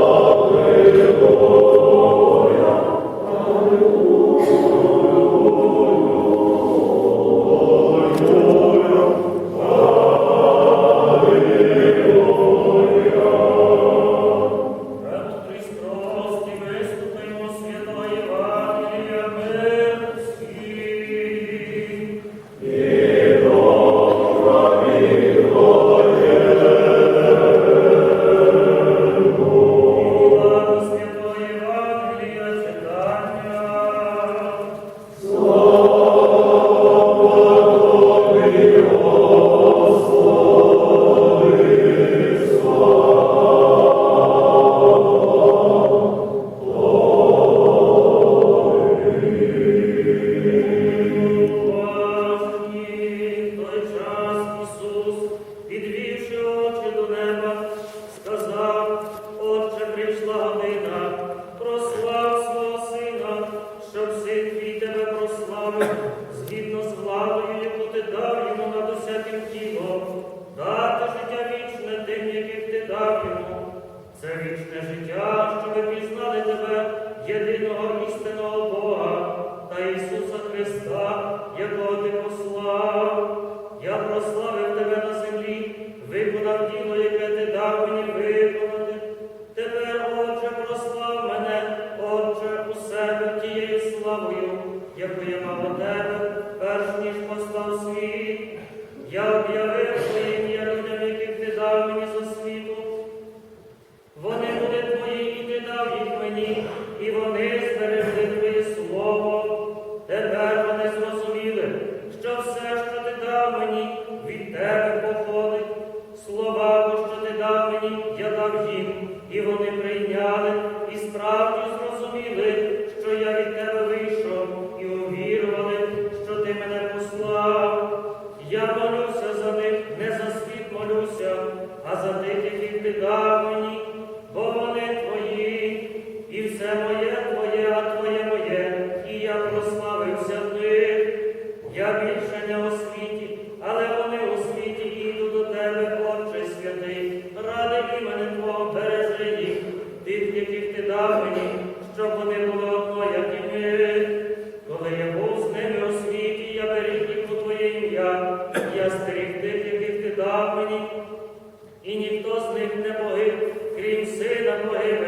Oh. Христом, да і вони прийняли. Твім сина моїм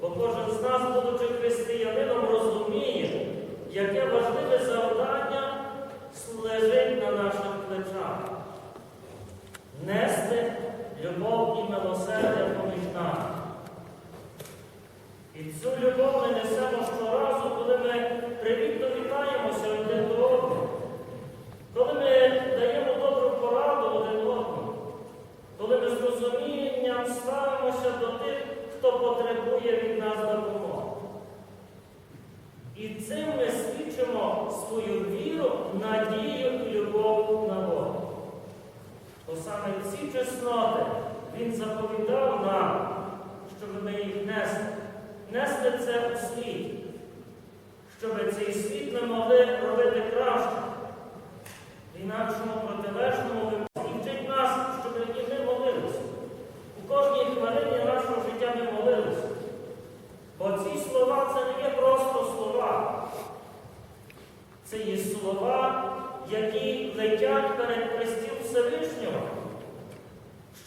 Бо кожен з нас, будучи християнином, розуміє, яке важливе завдання лежить на наших плечах. Нести любов і милосердя поміж нами. І цю любов ми несемо щоразу, коли ми привітно Він заповідав нам, щоб ми їх несли. Несли це у світ, щоб цей світ ми могли робити краще. В інакшому протилежному вчить нас, щоб і ми молилися. У кожній хвилині нашого життя ми молилися. Бо ці слова це не є просто слова. Це є слова, які летять перед престіл Всевишнього,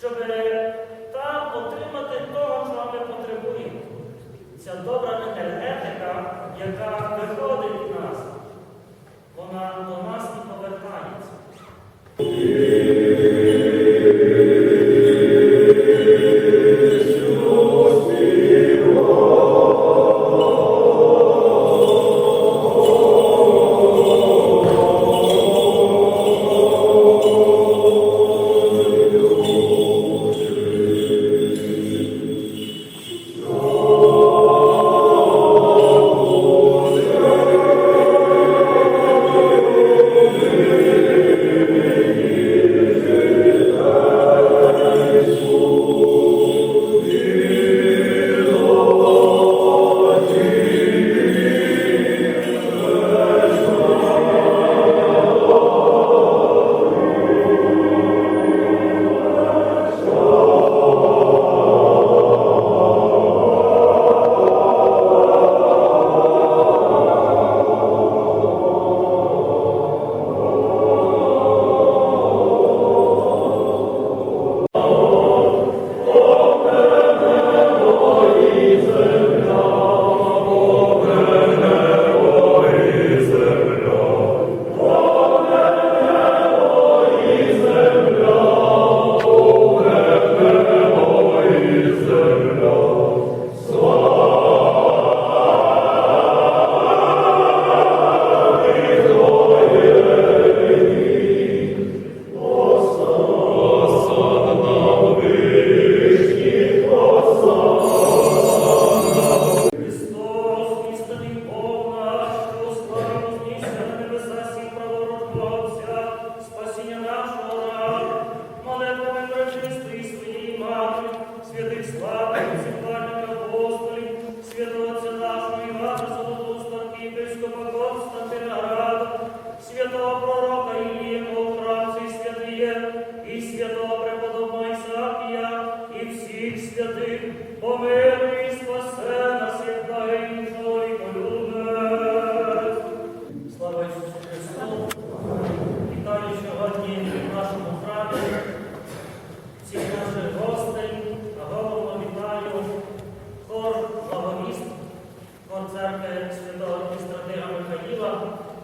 щоб там отримати того, що ми потребуємо. Ця добра енергетика, яка виходить в нас, вона до нас і повертається.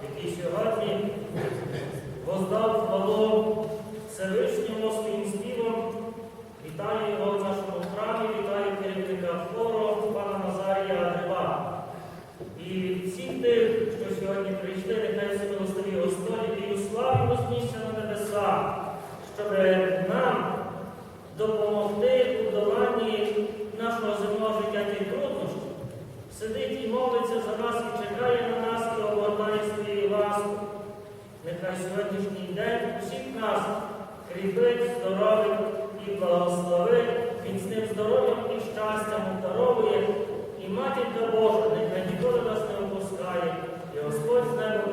Який сьогодні воздав хвалу Всевишньому своїм співом. Вітаю його в нашому храмі, вітаю керівника хору пана Назарія Гриба. І всіх тих, що сьогодні прийшли, нехай милостиві Господь, і славі вознісся на небеса, щоб нам допомогти у доланні нашого труднощі. Сидить і молиться за нас, і чекає на нас, і обладнає своєю ласкою. Нехай сьогоднішній день усіх нас кріпить, здоровить і благословить, міцним здоров'ям і щастям обдаровує. І матінка Божа нехай ніколи нас не опускає, і Господь з неба